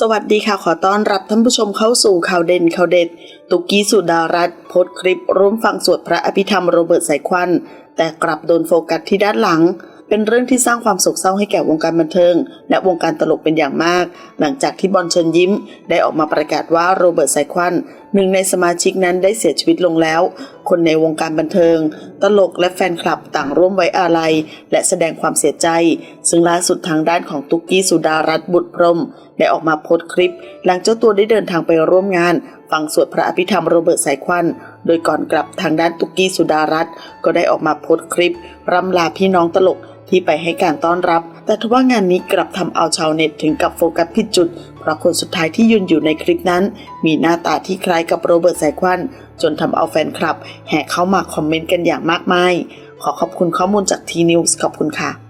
สวัสดีค่ะ ขอต้อนรับท่านผู้ชมเข้าสู่ข่าวเด่นข่าวเด็ด ตุกกี้สุดารัตน์โพสคลิปร่วมฟังสวดพระอภิธรรมโรเบิร์ตสายควัน แต่กลับโดนโฟกัสที่ด้านหลัง เป็นเรื่องที่สร้างความโศกเศร้าให้แก่วงการบันเทิง และวงการตลกเป็นอย่างมาก หลังจากที่บอลเชิญยิ้ม ได้ออกมาประกาศว่าโรเบิร์ตสายควันหนึ่งในสมาชิกนั้นได้เสียชีวิตลงแล้ว คนในวงการบันเทิง ตลกและแฟนคลับต่างร่วมไว้อาลัย และแสดงความเสียใจ ซึ่งล่าสุดทางด้านของตุกกี้สุดารัตน์บุตรพรม ได้ออกมาโพสต์คลิป หลังเจ้าตัวได้เดินทางไปร่วมงาน ฟังสวดพระอภิธรรมโรเบิร์ตสายควัน โดยก่อนกลับทางด้านตุกกี้สุดารัตน์ก็ได้ออกมาโพสต์คลิปรำลาพี่น้องตลก ที่ไปให้การต้อนรับ แต่ทว่างานนี้กลับทำเอาชาวเน็ตถึงกับโฟกัสผิดจุด เพราะคนสุดท้ายที่ยืนอยู่ในคลิปนั้น มีหน้าตาที่คล้ายกับโรเบิร์ตสายควัน จนทำเอาแฟนคลับ แห่เข้ามาคอมเมนต์กันอย่างมากมาย ขอขอบคุณข้อมูลจากทีนิวส์ขอบคุณค่ะ